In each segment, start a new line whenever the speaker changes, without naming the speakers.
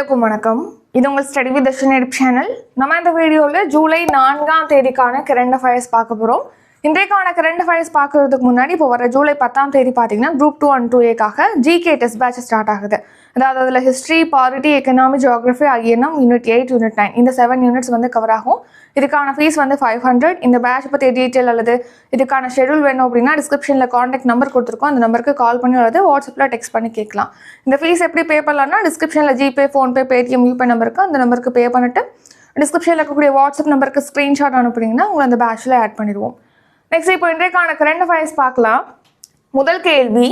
எல்லோருக்கும் வணக்கம். இது உங்கள் ஸ்டடி வித் தர்ஷன் சேனல் நம்ம இந்த வீடியோவில் ஜூலை நான்காம் தேதிக்கான கரண்ட் அஃபேர்ஸ் பார்க்க போகிறோம் இன்றைக்கான கரண்ட் அஃபேர்ஸ் பார்க்கறதுக்கு முன்னாடி இப்போ வர ஜூலை பத்தாம் தேதி பார்த்தீங்கன்னா குரூப் டூ அண்ட் டூ ஏக்காக ஜிகே டெஸ்ட் பேட்ச் ஸ்டார்ட் ஆகுது. அதாவது அதில் history polity economy geography INM unit eight unit nine இந்த செவன் யூனிட்ஸ் வந்து கவர் ஆகும். இதுக்கான ஃபீஸ் வந்து ஃபைவ் ஹண்ட்ரட் இந்த பேட்ச் பற்றி டீட்டெயில் அல்லது இதுக்கான ஷெடியூல் வேணும் அப்படின்னா டிஸ்கிரிப்ஷனில் காண்டாக்ட் நம்பர் கொடுத்துருக்கோம். அந்த நம்பருக்கு கால் பண்ணி அல்லது வாட்ஸ்அப்பில் டெக்ஸ்ட் பண்ணி கேட்கலாம். இந்த ஃபீஸ் எப்படி பே பண்ணலாம்னா டிஸ்கிரிப்ஷனில் ஜிபே ஃபோன்பே பேடிஎம் யூபே நம்பருக்கு அந்த நம்பருக்கு பே பண்ணிட்டு டிஸ்கிரிப்ஷனில் இருக்கக்கூடிய வாட்ஸ்அப் நம்பருக்கு ஸ்க்ரீன்ஷாட் அனுப்புனீங்கன்னா உங்களை அந்த பேட்சில் ஆட் பண்ணிடுவோம். நெக்ஸ்ட் இப்போ இன்றைக்கான கரண்ட் அஃபேர்ஸ் பார்க்கலாம். முதல் கேள்வி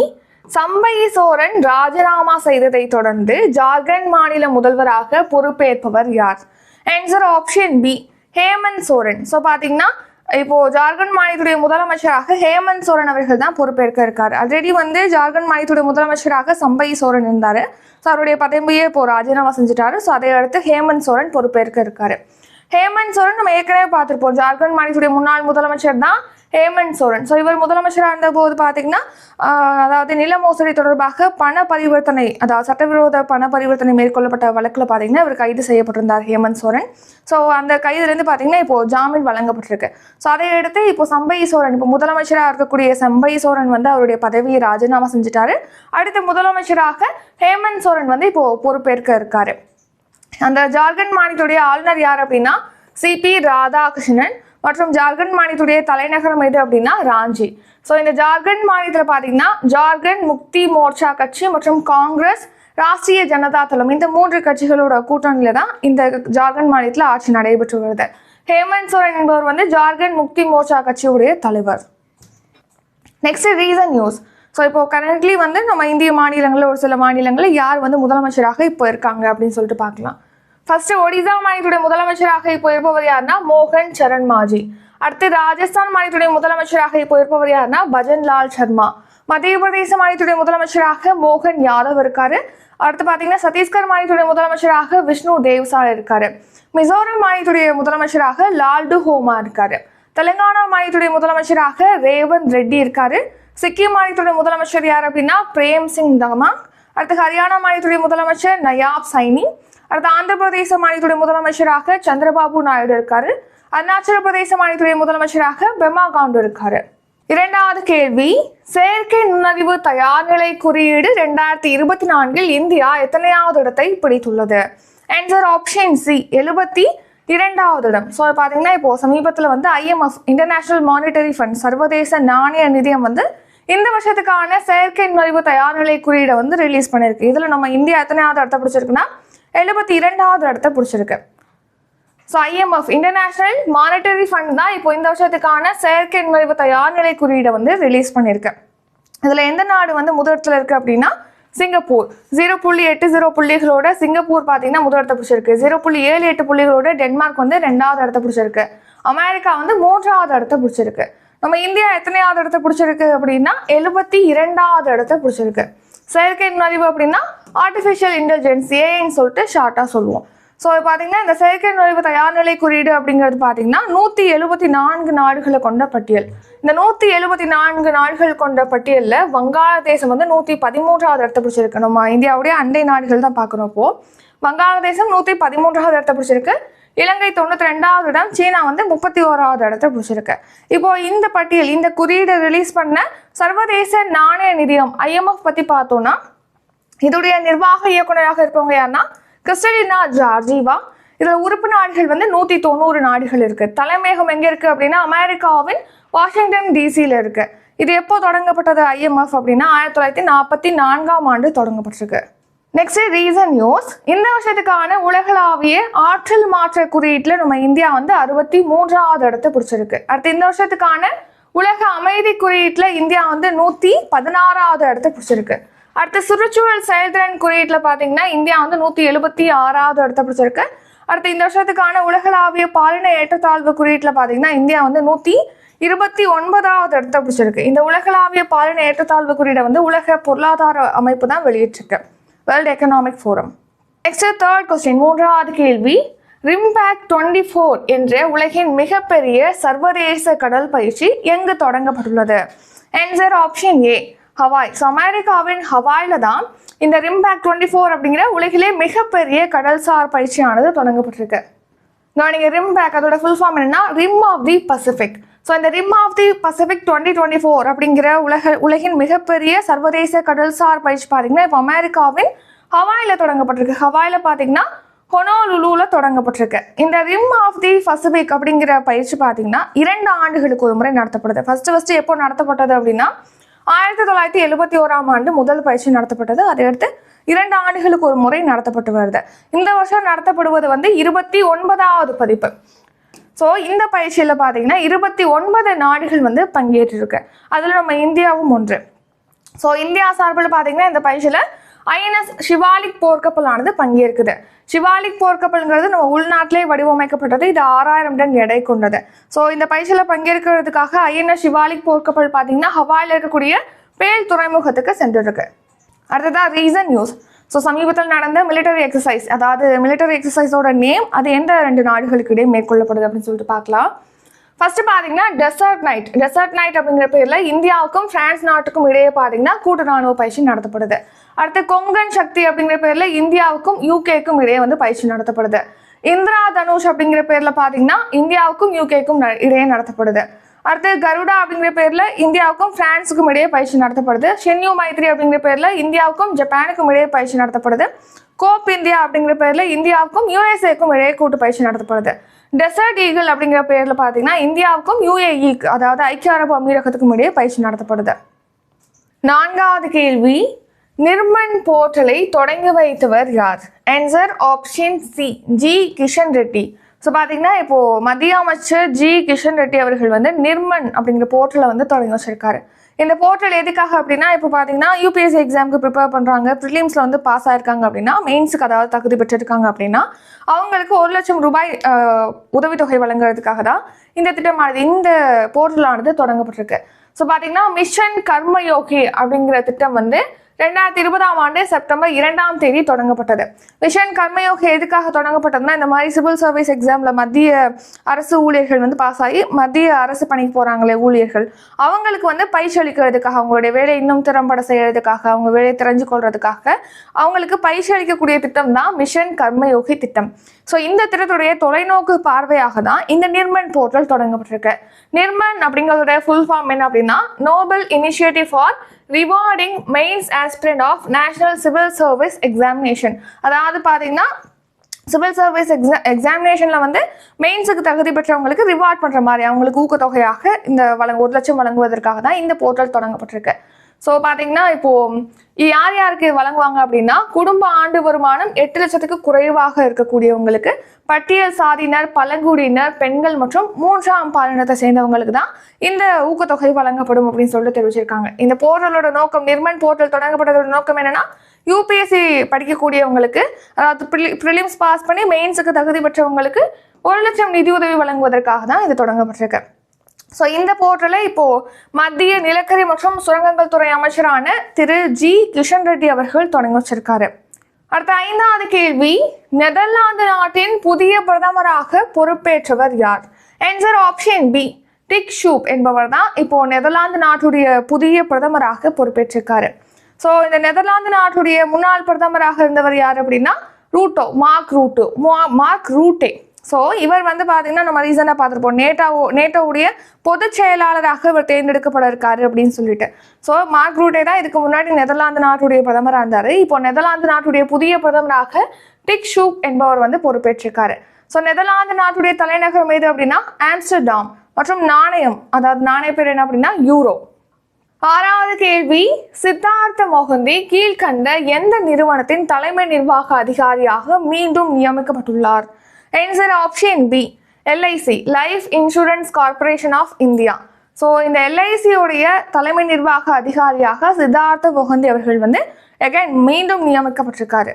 சம்பை சோரன் ராஜினாமா செய்ததை தொடர்ந்து ஜார்க்கண்ட் மாநில முதல்வராக பொறுப்பேற்பவர் யார்? Answer option B Hemant Soren. So பார்த்தீங்கன்னா இப்போ ஜார்க்கண்ட் மாநிலத்துடைய முதலமைச்சராக ஹேமந்த் சோரன் அவர்கள் தான் பொறுப்பேற்க இருக்கார். ஆல்ரெடி வந்து ஜார்க்கண்ட் மாநிலத்துடைய முதலமைச்சராக சம்பை சோரன் இருந்தார். ஸோ அவருடைய பதவியே இப்போ ராஜினாமா செஞ்சுட்டாரு. ஸோ அதை அடுத்து ஹேமந்த் சோரன் பொறுப்பேற்க இருக்காரு. ஹேமந்த் சோரன் நம்ம ஏற்கனவே பார்த்துருப்போம். ஜார்க்கண்ட் மாநிலத்துடைய முன்னாள் முதலமைச்சர் தான் ஹேமந்த் சோரன் ஸோ இவர் முதலமைச்சராக இருந்தபோது பார்த்தீங்கன்னா அதாவது நில மோசடி தொடர்பாக பண பரிவர்த்தனை அதாவது சட்டவிரோத பண பரிவர்த்தனை மேற்கொள்ளப்பட்ட வழக்கில் பார்த்தீங்கன்னா இவர் கைது செய்யப்பட்டிருந்தார் ஹேமந்த் சோரன் ஸோ அந்த கைதுலேருந்து பார்த்தீங்கன்னா இப்போ ஜாமீன் வழங்கப்பட்டிருக்கு. ஸோ அதை அடுத்து இப்போ சம்பை சோரன் இப்போ முதலமைச்சராக இருக்கக்கூடிய சம்பை சோரன் வந்து அவருடைய பதவியை ராஜினாமா செஞ்சுட்டாரு. அடுத்த முதலமைச்சராக ஹேமந்த் சோரன் வந்து இப்போ பொறுப்பேற்க இருக்காரு. அந்த ஜார்க்கண்ட் மாநிலத்துடைய ஆளுநர் யார் அப்படின்னா சிபி ராதாகிருஷ்ணன். மற்றும் ஜார்க்கண்ட் மாநிலத்துடைய தலைநகரம் எது அப்படின்னா ராஞ்சி. ஸோ இந்த ஜார்க்கண்ட் மாநிலத்தில் பார்த்தீங்கன்னா ஜார்க்கண்ட் முக்தி மோர்ச்சா கட்சி மற்றும் காங்கிரஸ் ராஷ்டிரிய ஜனதா தளம் இந்த மூன்று கட்சிகளோட கூட்டணியில தான் இந்த ஜார்க்கண்ட் மாநிலத்தில் ஆட்சி நடைபெற்று வருது. ஹேமந்த் சோரன் என்பவர் வந்து ஜார்க்கண்ட் முக்தி மோர்ச்சா கட்சியுடைய தலைவர். நெக்ஸ்ட் ரீசன் நியூஸ் ஸோ இப்போ கரண்ட்லி வந்து நம்ம இந்திய மாநிலங்களில் ஒரு சில மாநிலங்களில் யார் வந்து முதலமைச்சராக இப்போ இருக்காங்க அப்படின்னு சொல்லிட்டு பார்க்கலாம். ஃபர்ஸ்ட் ஒடிசா மாநிலத்துடைய முதலமைச்சராக இப்போ இருப்பவர் யாருன்னா மோகன் சரண் மாஜி அடுத்து ராஜஸ்தான் மாநிலத்துடைய முதலமைச்சராக இப்போ இருப்பவர் யாருன்னா பஜன்லால் சர்மா மத்திய பிரதேச மாநிலத்துடைய முதலமைச்சராக மோகன் யாதவ் இருக்காரு அடுத்து பார்த்தீங்கன்னா சத்தீஸ்கர் மாநிலத்துடைய முதலமைச்சராக விஷ்ணு தேவ்சால் இருக்காரு மிசோரம் மாநிலத்துடைய முதலமைச்சராக லால்டு ஹோமா இருக்காரு தெலுங்கானா மாநிலத்துடைய முதலமைச்சராக ரேவந்த் ரெட்டி இருக்காரு சிக்கிம் மாநிலத்துடைய முதலமைச்சர் யார் அப்படின்னா பிரேம் சிங் தமா அடுத்து ஹரியானா மாநிலத்துடைய முதலமைச்சர் நயாப் சைனி அடுத்து ஆந்திர பிரதேச மாநிலத்துடைய முதலமைச்சராக சந்திரபாபு நாயுடு இருக்காரு. அருணாச்சல பிரதேச மாநிலத்துடைய முதலமைச்சராக பெமா காண்டு இருக்காரு. இரண்டாவது கேள்வி செயற்கை நுண்ணறிவு தயார்நிலை குறியீடு ரெண்டாயிரத்தி இருபத்தி நான்கில் இந்தியா எத்தனையாவது இடத்தை பிடித்துள்ளது? ஆன்சர் ஆப்ஷன் சி எழுபத்தி இரண்டாவது இடம். ஸோ பார்த்தீங்கன்னா இப்போ சமீபத்தில் வந்து ஐஎம்எஃப் இன்டர்நேஷனல் மானிட்டரி ஃபண்ட் சர்வதேச நாணய நிதியம் வந்து இந்த வருஷத்துக்கான செயற்கை நுழைவு தயார்நிலை குறியீடை வந்து ரிலீஸ் பண்ணியிருக்கு இதில் நம்ம இந்தியா எத்தனையாவது இடத்த பிடிச்சிருக்குன்னா எழுபத்தி இரண்டாவது இடத்த பிடிச்சிருக்கு. So IMF international monetary fund தான் இப்போ இந்த வருஷத்துக்கான செயற்கை நுழைவு தயார்நிலை குறியீடை வந்து ரிலீஸ் பண்ணியிருக்கு இதில் எந்த நாடு வந்து முதலிடத்தில் இருக்குது அப்படின்னா சிங்கப்பூர். ஜீரோ புள்ளி எட்டு ஜீரோ புள்ளிகளோட சிங்கப்பூர் பார்த்தீங்கன்னா முதல் இடத்த பிடிச்சிருக்கு. ஜீரோ புள்ளி ஏழு எட்டு புள்ளிகளோட டென்மார்க் வந்து ரெண்டாவது இடத்த பிடிச்சிருக்கு. அமெரிக்கா வந்து மூன்றாவது இடத்த பிடிச்சிருக்கு. நம்ம இந்தியா எத்தனையாவது இடத்த பிடிச்சிருக்கு அப்படின்னா எழுபத்தி இரண்டாவது இடத்த பிடிச்சிருக்கு. செயற்கை நுழைவு அப்படின்னா ஆர்டிஃபிஷியல் இன்டெலிஜென்ஸ் ஏன்னு சொல்லிட்டு ஷார்ட்டாக சொல்லுவோம். ஸோ பார்த்தீங்கன்னா இந்த செயற்கை நுழைவு தயார்நிலை குறியீடு அப்படிங்கிறது பார்த்தீங்கன்னா நூற்றி எழுபத்தி நான்கு நாடுகளை கொண்ட பட்டியல். இந்த நூற்றி எழுபத்தி நான்கு நாடுகள் கொண்ட பட்டியலில் வங்காளதேசம் வந்து நூற்றி பதிமூன்றாவது இடத்த பிடிச்சிருக்கு. நம்ம இந்தியாவுடைய அண்டை நாடுகள் தான் பார்க்குறோம் வங்காளதேசம் நூற்றி பதிமூன்றாவது இடத்த பிடிச்சிருக்கு. இலங்கை தொண்ணூற்றி ரெண்டாவது இடம் சீனா வந்து முப்பத்தி ஓராவது இடத்த பிடிச்சிருக்கு. இப்போ இந்த பட்டியல் இந்த குறியீடு ரிலீஸ் பண்ண சர்வதேச நாணய நிதியம் ஐஎம்எஃப் பற்றி பார்த்தோன்னா இதோடைய நிர்வாக இயக்குனராக இருப்பவங்க யாருன்னா கிறிஸ்டலினா ஜார்ஜீவா. இதில் உறுப்பு நாடுகள் வந்து நூற்றி தொண்ணூறு நாடுகள் இருக்கு. தலைமையகம் எங்கே இருக்கு அப்படின்னா அமெரிக்காவின் வாஷிங்டன் டிசியில் இருக்கு. இது எப்போ தொடங்கப்பட்டது ஐஎம்எஃப் அப்படின்னா ஆயிரத்தி தொள்ளாயிரத்தி நாற்பத்தி நான்காம் ஆண்டு தொடங்கப்பட்டிருக்கு. நெக்ஸ்ட் ரீசன் நியூஸ் இந்த வருஷத்துக்கான உலகளாவிய ஆற்றல் மாற்ற குறியீட்டில் நம்ம இந்தியா வந்து அறுபத்தி மூன்றாவது இடத்தை பிடிச்சிருக்கு. அடுத்து இந்த வருஷத்துக்கான உலக அமைதி குறியீட்டில் இந்தியா வந்து நூற்றி பதினாறாவது இடத்தை பிடிச்சிருக்கு. அடுத்து சுற்றுச்சூழல் செயல்திறன் குறியீட்டில் பார்த்தீங்கன்னா இந்தியா வந்து நூற்றி எழுபத்தி ஆறாவது இடத்த பிடிச்சிருக்கு. அடுத்து இந்த வருஷத்துக்கான உலகளாவிய பாலின ஏற்றத்தாழ்வு குறியீட்டில் பார்த்தீங்கன்னா இந்தியா வந்து நூற்றி இருபத்தி ஒன்பதாவது இடத்த பிடிச்சிருக்கு. இந்த உலகளாவிய பாலின ஏற்றத்தாழ்வு குறியீடை வந்து உலக பொருளாதார அமைப்பு தான் வெளியிட்டிருக்கு. World economic forum next third question மூன்றாவது கேள்வி. ரிம்பேக் டுவெண்ட்டி ஃபோர் என்ற உலகின் மிகப்பெரிய சர்வதேச கடல் பயிற்சி எங்கு தொடங்கப்பட்டுள்ளது? Answer option A Hawaii. So அமெரிக்காவின் ஹவாயில் தான் இந்த ரிம்பேக் டுவெண்ட்டி ஃபோர் அப்படிங்கிற உலகிலே மிகப்பெரிய கடல்சார் பயிற்சியானது தொடங்கப்பட்டிருக்கு. நான் ரிம் பேக் அதோட ஃபுல் ஃபார்ம் என்னன்னா rim of the Pacific so இந்த rim of the Pacific twenty twenty four அப்படிங்கிற உலக உலகின் மிகப்பெரிய சர்வதேச கடல்சார் பயிற்சி பார்த்தீங்கன்னா இப்போ அமெரிக்காவின் ஹவாயில் தொடங்கப்பட்டிருக்கு. ஹவாயில் பார்த்தீங்கன்னா ஹொனோலுலுவில் தொடங்கப்பட்டிருக்கு. இந்த ரிம் ஆஃப் தி பசிபிக் அப்படிங்கிற பயிற்சி பார்த்தீங்கன்னா இரண்டு ஆண்டுகளுக்கு ஒரு முறை நடத்தப்படுது. ஃபஸ்ட்டு ஃபஸ்ட்டு எப்போ நடத்தப்பட்டது அப்படின்னா ஆயிரத்தி தொள்ளாயிரத்தி எழுபத்தி ஓராம் ஆண்டு முதல் பயிற்சி நடத்தப்பட்டது. அதையடுத்து இரண்டு ஆண்டுகளுக்கு ஒரு முறை நடத்தப்பட்டு வருது. இந்த வருஷம் நடத்தப்படுவது வந்து இருபத்தி ஒன்பதாவது பதிப்பு. ஸோ இந்த பயிற்சியில் பார்த்தீங்கன்னா இருபத்தி ஒன்பது நாடுகள் வந்து பங்கேற்றிருக்கு. அதில் நம்ம இந்தியாவும் ஒன்று. ஸோ இந்தியா சார்பில் பார்த்தீங்கன்னா இந்த பயிற்சியில் ஐஎன்எஸ் சிவாலிக் போர்க்கப்பலானது பங்கேற்குது. சிவாலிக் போர்க்கப்பல்ங்கிறது நம்ம உள்நாட்டிலே வடிவமைக்கப்பட்டது. இது ஆறாயிரம் டன் எடை கொண்டது. ஸோ இந்த பயிற்சியில் பங்கேற்கிறதுக்காக ஐஎன்எஸ் சிவாலிக் போர்க்கப்பல் பார்த்தீங்கன்னா ஹவாயில் இருக்கக்கூடிய பேல் துறைமுகத்துக்கு சென்றிருக்கு. அடுத்ததா ரீசன் நியூஸ் ஸோ சமீபத்தில் நடந்த மிலிட்டரி எக்ஸசைஸ் அதாவது மிலிட்டரி எக்ஸசைஸோட நேம் அது எந்த ரெண்டு நாடுகளுக்கு இடையே மேற்கொள்ளப்படுது அப்படின்னு சொல்லிட்டு பார்க்கலாம். ஃபர்ஸ்ட் பார்த்தீங்கன்னா டெசர்ட் நைட் டெசர்ட் நைட் அப்படிங்கிற பேரில் இந்தியாவுக்கும் பிரான்ஸ் நாட்டுக்கும் இடையே பார்த்தீங்கன்னா கூட்டு ராணுவ பயிற்சி நடத்தப்படுது. அடுத்து கொங்கன் சக்தி அப்படிங்கிற பேரில் இந்தியாவுக்கும் யூகேக்கும் இடையே வந்து பயிற்சி நடத்தப்படுது. இந்திரா தனுஷ் அப்படிங்கிற பேரில் பார்த்தீங்கன்னா இந்தியாவுக்கும் யூகேக்கும் இடையே நடத்தப்படுது. அடுத்து கருடா அப்படிங்கிற பேர்ல இந்தியாவுக்கும் பிரான்ஸுக்கும் இடையே பயிற்சி நடத்தப்படுது. ஷென்யூ மைத்ரி அப்படிங்கிற பேர்ல இந்தியாவுக்கும் ஜப்பானுக்கும் இடையே பயிற்சி நடத்தப்படுது. கோப் இந்தியா அப்படிங்கிற பேர்ல இந்தியாவுக்கும் யூஎஸ்ஏக்கும் இடையே கூட்டு பயிற்சி நடத்தப்படுது. டெசர்ட் ஈகிள் அப்படிங்கிற பேரில் பார்த்தீங்கன்னா இந்தியாவுக்கும் யூஏஇ அதாவது ஐக்கிய அரபு அமீரகத்துக்கும் இடையே பயிற்சி நடத்தப்படுது. நான்காவது கேள்வி நிர்மன் போர்ட்டலை தொடங்கி வைத்தவர் யார்? Answer option C G Kishan Reddy. So பார்த்தீங்கன்னா இப்போது மத்திய அமைச்சர் ஜி கிஷன் ரெட்டி அவர்கள் வந்து நிர்மன் அப்படிங்கிற போர்ட்டலை வந்து தொடங்கி வச்சிருக்காரு. இந்த போர்ட்டல் எதுக்காக அப்படின்னா இப்போ பார்த்தீங்கன்னா யூபிஎஸ்சி எக்ஸாமுக்கு ப்ரிப்பேர் பண்ணுறாங்க ப்ரிலிம்ஸில் வந்து பாஸ் ஆயிருக்காங்க அப்படின்னா மெயின்ஸுக்கு அதாவது தகுதி பெற்றிருக்காங்க அப்படின்னா அவங்களுக்கு ஒரு லட்சம் ரூபாய் உதவித்தொகை வழங்குறதுக்காக தான் இந்த திட்டமானது இந்த போர்ட்டலானது தொடங்கப்பட்டிருக்கு. ஸோ பார்த்தீங்கன்னா மிஷன் கர்மயோகி அப்படிங்கிற திட்டம் வந்து ரெண்டாயிரத்தி இருபதாம் ஆண்டு செப்டம்பர் இரண்டாம் தேதி தொடங்கப்பட்டது. மிஷன் கர்மயோகி எதுக்காக தொடங்கப்பட்டதுன்னா இந்த மாதிரி சிவில் சர்வீஸ் எக்ஸாமில் மத்திய அரசு ஊழியர்கள் வந்து பாஸ் ஆகி மத்திய அரசு பணிக்கு போகிறாங்களே ஊழியர்கள். அவங்களுக்கு வந்து பயிற்சி அளிக்கிறதுக்காக அவங்களுடைய வேலை இன்னும் திறம்பட செய்கிறதுக்காக அவங்க வேலையை தெரிஞ்சு கொள்றதுக்காக அவங்களுக்கு பயிற்சி அளிக்கக்கூடிய திட்டம் தான் மிஷன் கர்மயோகி திட்டம். ஸோ இந்த திட்டத்துடைய தொலைநோக்கு பார்வையாக தான் இந்த நிர்மன் போர்ட்டல் தொடங்கப்பட்டிருக்கு. நிர்மன் அப்படிங்கிறதுடைய ஃபுல் ஃபார்ம் என்ன அப்படின்னா noble initiative for rewarding mains aspirant of national civil service examination அதாவது பார்த்தீங்கன்னா சிவில் சர்வீஸ் எக்ஸா எக்ஸாமினேஷனில் வந்து மெயின்ஸுக்கு தகுதி பெற்றவங்களுக்கு ரிவார்ட் பண்ணுற மாதிரி அவங்களுக்கு ஊக்கத்தொகையாக இந்த வழங்க ஒரு லட்சம் வழங்குவதற்காக தான் இந்த போர்ட்டல் தொடங்கப்பட்டிருக்கு. ஸோ பார்த்தீங்கன்னா இப்போ யார் யாருக்கு வழங்குவாங்க அப்படின்னா குடும்ப ஆண்டு வருமானம் எட்டு லட்சத்துக்கு குறைவாக இருக்கக்கூடியவங்களுக்கு பட்டியல் சாதியினர் பழங்குடியினர் பெண்கள் மற்றும் மூன்றாம் பாலினத்தை சேர்ந்தவங்களுக்கு தான் இந்த ஊக்கத்தொகை வழங்கப்படும் அப்படின்னு சொல்லிட்டு தெரிவிச்சிருக்காங்க. இந்த போர்ட்டலோட நோக்கம் நிர்மன் போர்ட்டல் தொடங்கப்பட்டதோட நோக்கம் என்னன்னா யூபிஎஸ்சி படிக்கக்கூடியவங்களுக்கு அதாவது ப்ரிலிம்ஸ் பாஸ் பண்ணி மெயின்ஸுக்கு தகுதி பெற்றவங்களுக்கு ஒரு லட்சம் நிதியுதவி வழங்குவதற்காக தான் இது தொடங்கப்பட்டிருக்கு. ஸோ இந்த போர்ட்டலை இப்போது மத்திய நிலக்கரி மற்றும் சுரங்கங்கள் துறை அமைச்சரான திரு ஜி கிஷன் ரெட்டி அவர்கள் தொடங்கி வச்சிருக்காரு. அடுத்த ஐந்தாவது கேள்வி நெதர்லாந்து நாட்டின் புதிய பிரதமராக பொறுப்பேற்றவர் யார்? Answer option B Dick Schoof என்பவர் தான் இப்போ நெதர்லாந்து நாட்டுடைய புதிய பிரதமராக பொறுப்பேற்றிருக்காரு. ஸோ இந்த நெதர்லாந்து நாட்டுடைய முன்னாள் பிரதமராக இருந்தவர் யார் அப்படின்னா ரூட்டோ மார்க் ரூட்டோ மா- மார்க் ரூட்டே. ஸோ இவர் வந்து பார்த்தீங்கன்னா நம்ம ரீசனாக பார்த்துருப்போம் நேட்டாவோ நேட்டோவுடைய பொதுச் செயலாளராக இவர் தேர்ந்தெடுக்கப்பட இருக்காரு அப்படின்னு சொல்லிட்டு. ஸோ மார்க் ரூட்டே தான் இதுக்கு முன்னாடி நெதர்லாந்து நாட்டுடைய பிரதமராக இருந்தார். இப்போ நெதர்லாந்து நாட்டுடைய புதிய பிரதமராக டிக் ஷூப் என்பவர் வந்து பொறுப்பேற்றிருக்காரு. ஸோ நெதர்லாந்து நாட்டுடைய தலைநகரம் எது அப்படின்னா ஆம்ஸ்டர்டாம் மற்றும் நாணயம் அதாவது நாணய பேர் என்ன அப்படின்னா யூரோ. ஆறாவது கேள்வி சித்தார்த்த மோகந்தி கீழ்கண்ட எந்த நிறுவனத்தின் தலைமை நிர்வாக அதிகாரியாக மீண்டும் நியமிக்கப்பட்டுள்ளார்? Answer option B LIC life insurance corporation of India so இந்த எல்ஐசியுடைய தலைமை நிர்வாக அதிகாரியாக சித்தார்த்த மோகந்தி அவர்கள் வந்து எகைன் மீண்டும் நியமிக்கப்பட்டிருக்காரு.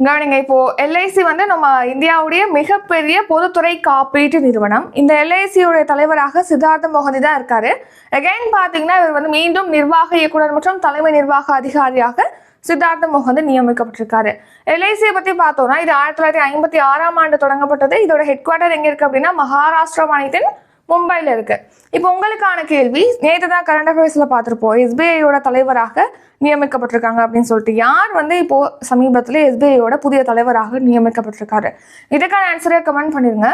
கவனிங்க இப்போ எல்ஐசி வந்து நம்ம இந்தியாவுடைய மிகப்பெரிய பொதுத்துறை காப்பீட்டு நிறுவனம். இந்த எல்ஐசியுடைய தலைவராக சித்தார்த்த மோகந்தி தான் இருக்காரு. அகைன் பார்த்தீங்கன்னா இவர் வந்து மீண்டும் நிர்வாக இயக்குனர் மற்றும் தலைமை நிர்வாக அதிகாரியாக சித்தார்த்த மோகந்தி நியமிக்கப்பட்டிருக்காரு. எல்ஐசியை பத்தி பார்த்தோம்னா இது ஆயிரத்தி தொள்ளாயிரத்தி ஐம்பத்தி ஆறாம் ஆண்டு தொடங்கப்பட்டது. இதோட ஹெட் குவார்டர் எங்க இருக்கு அப்படின்னா மகாராஷ்டிரா மாநிலத்தின் மும்பையில் இருக்கு. இப்போ உங்களுக்கான கேள்வி நேற்று தான் கரண்ட் அஃபேர்ஸில் பார்த்துருப்போம். எஸ்பிஐயோட தலைவராக நியமிக்கப்பட்டிருக்காங்க அப்படின்னு சொல்லிட்டு யார் வந்து இப்போ சமீபத்தில் எஸ்பிஐயோட புதிய தலைவராக நியமிக்கப்பட்டிருக்காரு? இதுக்கான ஆன்சரை கமெண்ட் பண்ணிருங்க.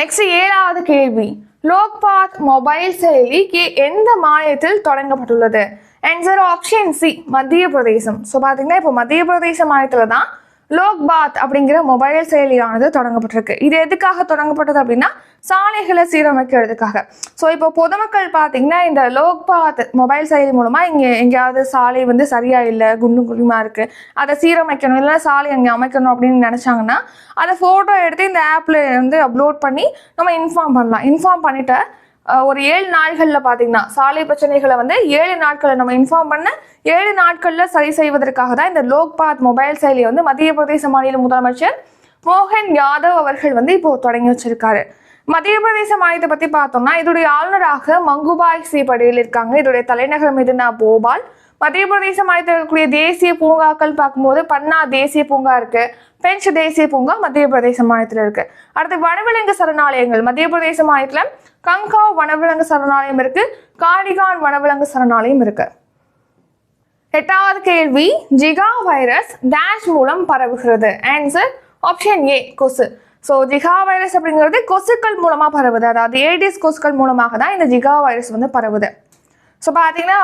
நெக்ஸ்ட் ஏழாவது கேள்வி. லோக்பாத் மொபைல் செயலி எந்த மாநிலத்தில் தொடங்கப்பட்டுள்ளது? ஆன்சர் ஆப்ஷன் சி மத்திய பிரதேசம் ஸோ பார்த்தீங்கன்னா இப்போ மத்திய பிரதேச மாநிலத்தில் தான் லோக்பாத் அப்படிங்கிற மொபைல் செயலியானது தொடங்கப்பட்டிருக்கு. இது எதுக்காக தொடங்கப்பட்டது அப்படின்னா சாலைகளை சீரமைக்கிறதுக்காக. ஸோ இப்போ பொதுமக்கள் பார்த்தீங்கன்னா இந்த லோக்பாத் மொபைல் செயலி மூலமாக இங்கே எங்கேயாவது சாலை வந்து சரியாக இல்லை குண்டு குழிமா இருக்குது அதை சீரமைக்கணும் இல்லைனா சாலை அங்கே அமைக்கணும் அப்படின்னு நினச்சாங்கன்னா அதை ஃபோட்டோ எடுத்து இந்த ஆப்பில் வந்து அப்லோட் பண்ணி நம்ம இன்ஃபார்ம் பண்ணலாம். இன்ஃபார்ம் பண்ணிவிட்டு ஒரு ஏழு நாள்களில் பார்த்தீங்கன்னா சாலை பிரச்சனைகளை வந்து ஏழு நாட்களில் நம்ம இன்ஃபார்ம் பண்ண ஏழு நாட்களில் சரி செய்வதற்காக தான் இந்த லோக்பாத் மொபைல் செயலியை வந்து மத்திய பிரதேச மாநில முதலமைச்சர் மோகன் யாதவ் அவர்கள் வந்து இப்போ தொடங்கி வச்சிருக்காரு. மத்திய பிரதேச மாநிலத்தை பற்றி பார்த்தோம்னா இதோடைய ஆளுநராக மங்குபாய் சி படேல் இருக்காங்க. இதோடைய தலைநகர் மீதுனா போபால். மத்திய பிரதேச மாநிலத்தில் இருக்கக்கூடிய தேசிய பூங்காக்கள் பார்க்கும்போது பன்னா தேசிய பூங்கா இருக்குது பெஞ்ச் தேசிய பூங்கா மத்திய பிரதேச மாநிலத்தில் இருக்கு. அடுத்து வனவிலங்கு சரணாலயங்கள். மத்திய பிரதேச மாநிலத்தில் கங்காவ் வனவிலங்கு சரணாலயம் இருக்கு. காடிகான் வனவிலங்கு சரணாலயம் இருக்கு. எட்டாவது கேள்வி ஜிகா வைரஸ் டேஷ் மூலம் பரவுகிறது. ஆன்சர் ஆப்ஷன் ஏ கொசு. ஸோ ஜிகா வைரஸ் அப்படிங்கிறது கொசுக்கள் மூலமாக பரவுது. அதாவது ஏடிஸ் கொசுக்கள் மூலமாக தான் இந்த ஜிகா வைரஸ் வந்து பரவுது. ஸோ பார்த்தீங்கன்னா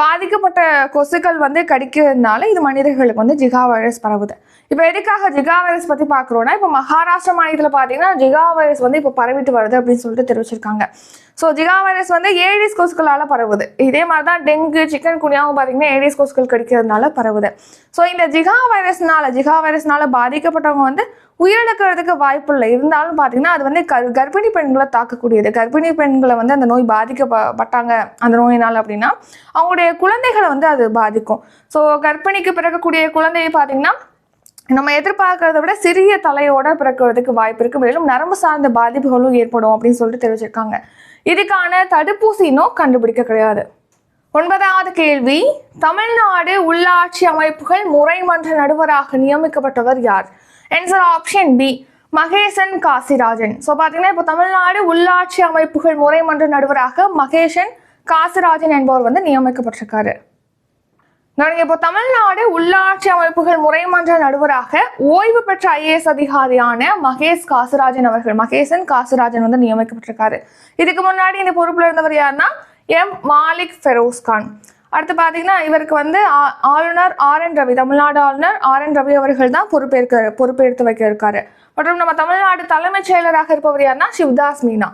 பாதிக்கப்பட்ட கொசுக்கள் வந்து கடிக்கிறதுனால இது மனிதர்களுக்கு வந்து ஜிகா வைரஸ் பரவுது. இப்போ எதுக்காக ஜிகா வைரஸ் பற்றி பார்க்குறோன்னா இப்போ மகாராஷ்டிரா மாநிலத்தில் பார்த்தீங்கன்னா ஜிகா வைரஸ் வந்து இப்போ பரவிட்டு வருது அப்படின்னு சொல்லிட்டு தெரிவிச்சிருக்காங்க. ஸோ ஜிகா வைரஸ் வந்து ஏடிஸ் கொசுக்களால் பரவுது. இதே மாதிரி தான் டெங்கு சிக்கன் குனியாவும் பார்த்தீங்கன்னா ஏடிஸ் கொசுக்கள் கடிக்கிறதுனால பரவுது. ஸோ இந்த ஜிகா வைரஸ்னால ஜிகா வைரஸ்னால பாதிக்கப்பட்டவங்க வந்து உயிரிழக்கிறதுக்கு வாய்ப்பு இல்லை. இருந்தாலும் பார்த்தீங்கன்னா அது வந்து கர் கர்ப்பிணி பெண்களை தாக்கக்கூடியது. கர்ப்பிணி பெண்களை வந்து அந்த நோய் பாதிக்கப்பட்டாங்க அந்த நோயினால் அப்படின்னா அவங்களுடைய குழந்தைகளை வந்து அது பாதிக்கும். ஸோ கர்ப்பிணிக்கு பிறக்கக்கூடிய குழந்தையை பார்த்தீங்கன்னா நம்ம எதிர்பார்க்கறத விட சிறிய தலையோட பிறக்கிறதுக்கு வாய்ப்பு இருக்கு. மேலும் நரம்பு சார்ந்த பாதிப்புகளும் ஏற்படும் அப்படின்னு சொல்லிட்டு தெரிவிச்சிருக்காங்க. இதுக்கான தடுப்பூசி இன்னும் கண்டுபிடிக்க கிடையாது. ஒன்பதாவது கேள்வி தமிழ்நாடு உள்ளாட்சி அமைப்புகள் முறைமன்ற நடுவராக நியமிக்கப்பட்டவர் யார்? Answer option B Mahesan Kasirajan. So பார்த்தீங்கன்னா இப்போ தமிழ்நாடு உள்ளாட்சி அமைப்புகள் முறைமன்ற நடுவராக மகேசன் காசிராஜன் என்பவர் வந்து நியமிக்கப்பட்டிருக்காரு. நான் இப்போ தமிழ்நாடு உள்ளாட்சி அமைப்புகள் முறைமன்ற நடுவராக ஓய்வு பெற்ற ஐஏஎஸ் அதிகாரியான மகேஷ் காசுராஜன் அவர்கள் மகேசன் காசுராஜன் வந்து நியமிக்கப்பட்டிருக்காரு. இதுக்கு முன்னாடி இந்த பொறுப்பில் இருந்தவர் யாருன்னா எம் மாலிக் ஃபெரோஸ்கான் அடுத்து பார்த்தீங்கன்னா இவருக்கு வந்து ஆ- ஆளுநர் ஆர் என் ரவி தமிழ்நாடு ஆளுநர் ஆர் என் ரவி அவர்கள் தான் பொறுப்பேற்க பொறுப்பேற்று வைக்க இருக்காரு மற்றும் நம்ம தமிழ்நாடு தலைமைச் செயலராக இருப்பவர் யாருன்னா சிவதாஸ் மீனா.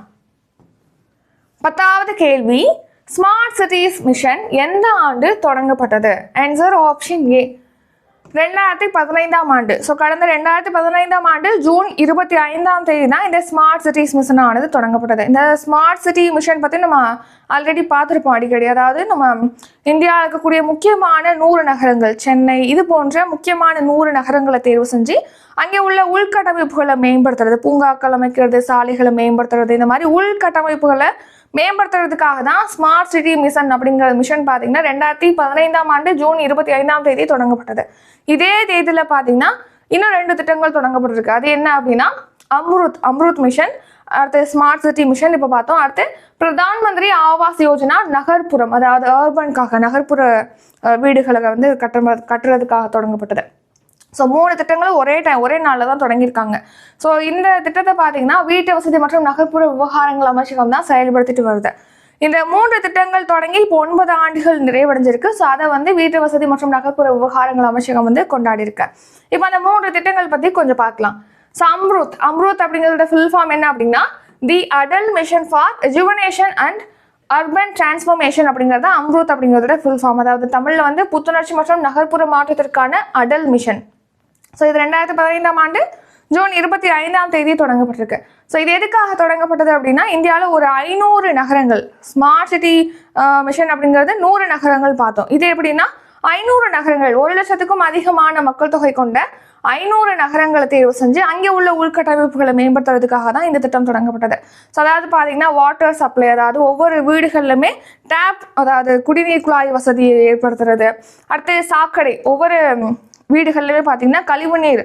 பத்தாவது கேள்வி ஸ்மார்ட் சிட்டிஸ் மிஷன் எந்த ஆண்டு தொடங்கப்பட்டது? ஆன்சர் ஆப்ஷன் ஏ ரெண்டாயிரத்தி பதினைந்தாம் ஆண்டு. ஸோ கடந்த ரெண்டாயிரத்தி பதினைந்தாம் ஆண்டு ஜூன் இருபத்தி ஐந்தாம் தேதி தான் இந்த ஸ்மார்ட் சிட்டிஸ் மிஷன் ஆனது தொடங்கப்பட்டது. இந்த ஸ்மார்ட் சிட்டி மிஷன் பற்றி நம்ம ஆல்ரெடி பார்த்துருப்போம் அடிக்கடி. அதாவது நம்ம இந்தியாவில் இருக்கக்கூடிய முக்கியமான நூறு நகரங்கள் சென்னை இது போன்ற முக்கியமான நூறு நகரங்களை தேர்வு செஞ்சு அங்கே உள்ள உள்கட்டமைப்புகளை மேம்படுத்துறது பூங்காக்கள் அமைக்கிறது சாலைகளை மேம்படுத்துறது இந்த மாதிரி உள்கட்டமைப்புகளை மேம்படுத்துறதுக்காக தான் ஸ்மார்ட் சிட்டி மிஷன் அப்படிங்கிற மிஷன் பார்த்தீங்கன்னா ரெண்டாயிரத்தி பதினைந்தாம் ஆண்டு ஜூன் இருபத்தி ஐந்தாம் தேதி தொடங்கப்பட்டது. இதே தேதியில் பார்த்தீங்கன்னா இன்னும் ரெண்டு திட்டங்கள் தொடங்கப்பட்டிருக்கு. அது என்ன அப்படின்னா அம்ருத் அம்ருத் மிஷன் அடுத்து ஸ்மார்ட் சிட்டி மிஷன் இப்போ பார்த்தோம். அடுத்து பிரதான் மந்திரி ஆவாஸ் யோஜனா நகர்ப்புறம் அதாவது அர்பனுக்காக நகர்ப்புற வீடுகளை வந்து கட்டுற கட்டுறதுக்காக தொடங்கப்பட்டது. ஸோ மூணு திட்டங்களும் ஒரே டைம் ஒரே நாளில் தான் தொடங்கியிருக்காங்க. ஸோ இந்த திட்டத்தை பார்த்தீங்கன்னா வீட்டு வசதி மற்றும் நகர்ப்புற விவகாரங்கள் அமைச்சகம் தான் செயல்படுத்திட்டு வருது. இந்த மூன்று திட்டங்கள் தொடங்கி இப்போ ஒன்பது ஆண்டுகள் நிறைவடைஞ்சிருக்கு. ஸோ அதை வந்து வீட்டு வசதி மற்றும் நகர்ப்புற விவகாரங்கள் அமைச்சகம் வந்து கொண்டாடி இருக்கு இப்போ அந்த மூன்று திட்டங்கள் பற்றி கொஞ்சம் பார்க்கலாம். ஸோ அம்ருத். அம்ருத் அப்படிங்கிறதோட ஃபுல் ஃபார்ம் என்ன அப்படின்னா the Atal mission for rejuvenation and urban transformation அப்படிங்கிறது தான் அம்ருத் அப்படிங்கிறதோட ஃபுல் ஃபார்ம் அதாவது தமிழில் வந்து புத்துணர்ச்சி மற்றும் நகர்ப்புற மாற்றத்திற்கான அடல் மிஷன் ஸோ இது ரெண்டாயிரத்தி பதினைந்தாம் ஆண்டு ஜூன் இருபத்தி ஐந்தாம் தேதி தொடங்கப்பட்டிருக்கு. ஸோ இது எதுக்காக தொடங்கப்பட்டது அப்படின்னா இந்தியாவில் ஒரு ஐநூறு நகரங்கள் ஸ்மார்ட் சிட்டி மிஷன் அப்படிங்கிறது நூறு நகரங்கள் பார்த்தோம். இது எப்படின்னா ஐநூறு நகரங்கள் ஒரு லட்சத்துக்கும் அதிகமான மக்கள் தொகை கொண்ட ஐநூறு நகரங்களை தேர்வு செஞ்சு அங்கே உள்ள உள்கட்டமைப்புகளை மேம்படுத்துறதுக்காக தான் இந்த திட்டம் தொடங்கப்பட்டது. ஸோ அதாவது பார்த்தீங்கன்னா வாட்டர் சப்ளை அதாவது ஒவ்வொரு வீடுகள்லையுமே டேப் அதாவது குடிநீர் குழாய் வசதியை ஏற்படுத்துறது. அடுத்து சாக்கடை ஒவ்வொரு வீடுகள்லையுமே பார்த்தீங்கன்னா கழிவுநீர்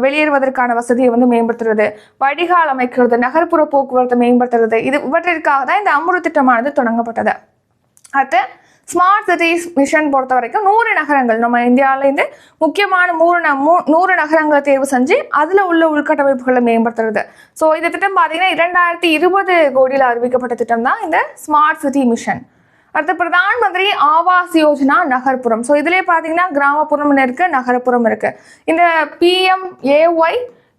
வெளியேறுவதற்கான வசதியை வந்து மேம்படுத்துறது. வடிகால் அமைக்கிறது நகர்ப்புற போக்குவரத்தை மேம்படுத்துறது. இது இவற்றிற்காக தான் இந்த அம்ருத் திட்டமானது தொடங்கப்பட்டது. அடுத்து ஸ்மார்ட் சிட்டிஸ் மிஷன் பொறுத்த வரைக்கும் நூறு நகரங்கள். நம்ம இந்தியாவிலேருந்து முக்கியமான மூணு ந- மூ- நூறு நகரங்களை தேர்வு செஞ்சு அதில் உள்ள உள்கட்டமைப்புகளை மேம்படுத்துறது. ஸோ இந்த திட்டம் பார்த்தீங்கன்னா இரண்டாயிரத்தி இருபது கோடியில் அறிவிக்கப்பட்ட திட்டம் தான் இந்த ஸ்மார்ட் சிட்டி மிஷன் அடுத்து பிரதான் மந்திரி ஆவாஸ் யோஜனா நகர்ப்புறம் ஸோ இதுலேயே பார்த்தீங்கன்னா கிராமப்புறம் இருக்கு நகர்ப்புறம் இருக்கு. இந்த பிஎம் ஏஒய்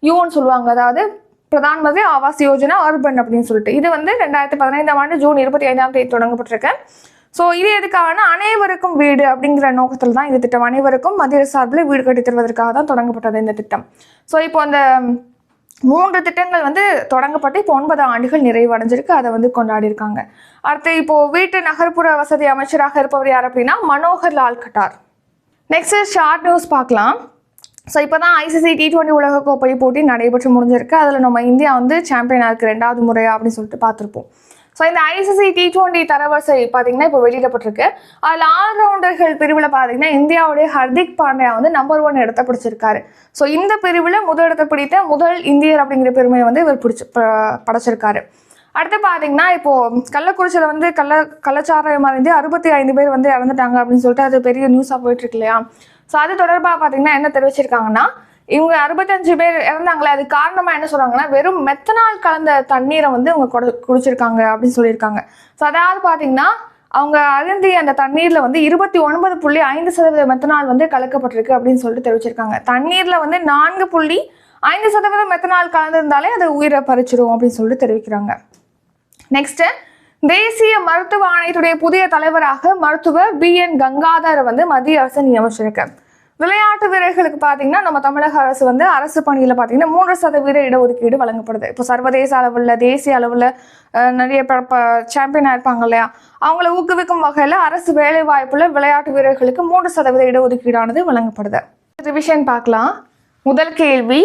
யூன்னு சொல்லுவாங்க. அதாவது பிரதான் மந்திரி ஆவாஸ் யோஜனா அர்பன் அப்படின்னு சொல்லிட்டு. இது வந்து ரெண்டாயிரத்தி பதினைந்தாம் ஆண்டு ஜூன் இருபத்தி ஐந்தாம் தேதி தொடங்கப்பட்டிருக்கு. ஸோ இது எதுக்காகனா அனைவருக்கும் வீடு அப்படிங்கிற நோக்கத்தில் தான் இந்த திட்டம். அனைவருக்கும் மத்திய சார்பில் வீடு கட்டித் தருவதற்காக தான் தொடங்கப்பட்டது இந்த திட்டம். ஸோ இப்போ அந்த மூன்று திட்டங்கள் வந்து தொடங்கப்பட்டு இப்போ ஒன்பது ஆண்டுகள் நிறைவடைஞ்சிருக்கு. அதை வந்து கொண்டாடி இருக்காங்க அடுத்து இப்போ வீட்டு நகர்ப்புற வசதி அமைச்சராக இருப்பவர் யார் அப்படின்னா Manohar Lal Khattar. Next short news பார்க்கலாம். ஸோ இப்போ தான் ஐசிசி டி டுவெண்ட்டி உலகக்கோப்பை போட்டி நடைபெற்று முடிஞ்சிருக்கு. அதில் நம்ம இந்தியா வந்து சாம்பியனாக இருக்குது ரெண்டாவது முறையாக அப்படின்னு சொல்லிட்டு பார்த்துருப்போம். ஸோ இந்த ஐசிசி டி டுவெண்ட்டி தரவரிசை பார்த்தீங்கன்னா இப்போ வெளியிடப்பட்டிருக்கு. அதில் ஆல்ரவுண்டர்கள் பிரிவில் பார்த்தீங்கன்னா இந்தியாவுடைய ஹர்திக் பாண்டியா வந்து நம்பர் ஒன் இடத்த பிடிச்சிருக்காரு. ஸோ இந்த பிரிவில் முதல் இடத்தை பிடித்த முதல் இந்தியர் அப்படிங்கிற பெருமையை வந்து இவர் பிடிச்சி ப- படைச்சிருக்காரு. அடுத்து பார்த்தீங்கன்னா இப்போது கள்ளக்குறிச்சியில் வந்து கள்ள கள்ளச்சாராயம் மறைந்து அறுபத்தி ஐந்து பேர் வந்து இறந்துட்டாங்க அப்படின்னு சொல்லிட்டு அது பெரிய நியூஸாக போயிட்டுருக்கு இல்லையா? ஸோ அது தொடர்பாக பார்த்தீங்கன்னா என்ன தெரிவிச்சிருக்காங்கன்னா இவங்க அறுபத்தஞ்சு பேர் இறந்தாங்களே அது காரணமாக என்ன சொல்கிறாங்கன்னா வெறும் மெத்தனால் கலந்த தண்ணீரை வந்து இவங்க குடி குடிச்சிருக்காங்க அப்படின்னு சொல்லியிருக்காங்க. ஸோ அதாவது பார்த்தீங்கன்னா அவங்க அருந்திய அந்த தண்ணீரில் வந்து இருபத்தி ஒன்பது புள்ளி ஐந்து சதவீத மெத்தனால் வந்து கலக்கப்பட்டிருக்கு அப்படின்னு சொல்லிட்டு தெரிவிச்சிருக்காங்க. தண்ணீரில் வந்து நான்கு புள்ளி ஐந்து சதவீதம் மெத்தனால் கலந்திருந்தாலே அது உயிரை பறிச்சிடும் அப்படின்னு சொல்லிட்டு தெரிவிக்கிறாங்க. நெக்ஸ்ட்டு தேசிய மருத்துவ ஆணையத்துடைய புதிய தலைவராக மருத்துவர் பி என் கங்காதர் வந்து மத்திய அரசு நியமிச்சிருக்கு விளையாட்டு வீரர்களுக்கு பார்த்தீங்கன்னா நம்ம தமிழக அரசு வந்து அரசு பணியில் பார்த்தீங்கன்னா மூன்று சதவீத இடஒதுக்கீடு வழங்கப்படுது. இப்போ சர்வதேச அளவில் தேசிய அளவில் நிறைய சாம்பியன் ஆயிருப்பாங்க இல்லையா? அவங்கள ஊக்குவிக்கும் வகையில் அரசு வேலை வாய்ப்புள்ள விளையாட்டு வீரர்களுக்கு மூன்று சதவீத இடஒதுக்கீடானது வழங்கப்படுது. ரிவிஷன் பார்க்கலாம். முதல் கேள்வி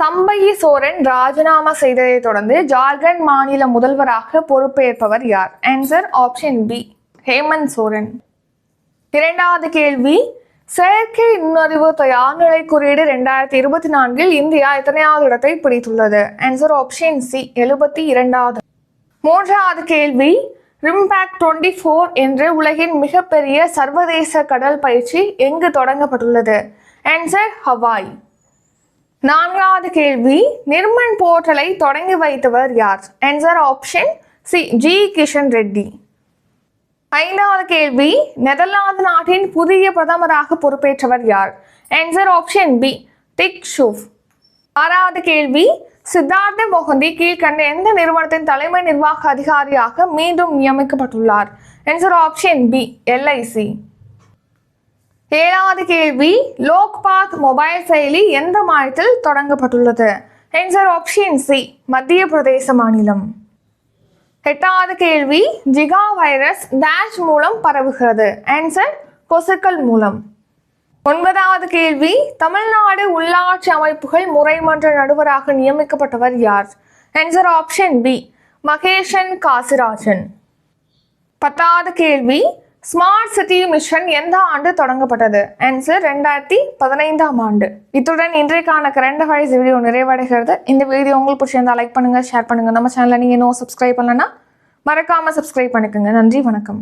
சம்பயி சோரன் ராஜினாமா செய்ததை தொடர்ந்து ஜார்க்கண்ட் மாநில முதல்வராக பொறுப்பேற்பவர் யார்? Answer option B Hemant Soren. இரண்டாவது கேள்வி செயற்கை நுண்ணறிவு தயார்நிலை குறியீடு ரெண்டாயிரத்தி இருபத்தி நான்கில் இந்தியா எத்தனையாவது இடத்தை பிடித்துள்ளது? ஆன்சர் ஆப்ஷன் சி எழுபத்தி இரண்டாவது. மூன்றாவது கேள்வி ரிம்பேக் டுவெண்ட்டி ஃபோர் என்ற உலகின் மிகப்பெரிய சர்வதேச கடல் பயிற்சி எங்கு தொடங்கப்பட்டுள்ளது? Answer Hawaii. நான்காவது கேள்வி நிர்மன் போர்ட்டலை தொடங்கி வைத்தவர் யார்? Answer option C G. Kishan Reddy. ஐந்தாவது கேள்வி நெதர்லாந்து நாட்டின் புதிய பிரதமராக பொறுப்பேற்றவர் யார்? Answer option B Dick Schoof ஆறாவது கேள்வி சித்தார்த்த மோகந்தி கீழ்கண்ட எந்த நிறுவனத்தின் தலைமை நிர்வாக அதிகாரியாக மீண்டும் நியமிக்கப்பட்டுள்ளார்? ஆன்சர் ஆப்ஷன் பி எல்ஐசி ஏழாவது கேள்வி லோக்பாத் மொபைல் செயலி எந்த மாநிலத்தில் தொடங்கப்பட்டுள்ளது? ஆன்சர் ஆப்ஷன் சி மத்திய பிரதேச மாநிலம். எட்டாவது கேள்வி ஜிகா வைரஸ் டேஷ் மூலம் பரவுகிறது. ஆன்சர் கொசுக்கள் மூலம். ஒன்பதாவது கேள்வி தமிழ்நாடு உள்ளாட்சி அமைப்புகள் முறைமன்ற நடுவராக நியமிக்கப்பட்டவர் யார்? Answer option B Maheshan Kasirajan. பத்தாவது கேள்வி ஸ்மார்ட் சிட்டி மிஷன் எந்த ஆண்டு தொடங்கப்பட்டது? ஆன்சர் ரெண்டாயிரத்தி பதினைந்தாம் ஆண்டு. இத்துடன் இன்றைக்கான கரண்ட் அஃபேர்ஸ் வீடியோ நிறைவடைகிறது. இந்த வீடியோ உங்களுக்கு பிடிச்சிருந்தா லைக் பண்ணுங்க ஷேர் பண்ணுங்கள் நம்ம சேனலில் நீங்கள் இன்னும் சப்ஸ்கிரைப் பண்ணலன்னா மறக்காமல் சப்ஸ்கிரைப் பண்ணிக்கோங்க. நன்றி வணக்கம்.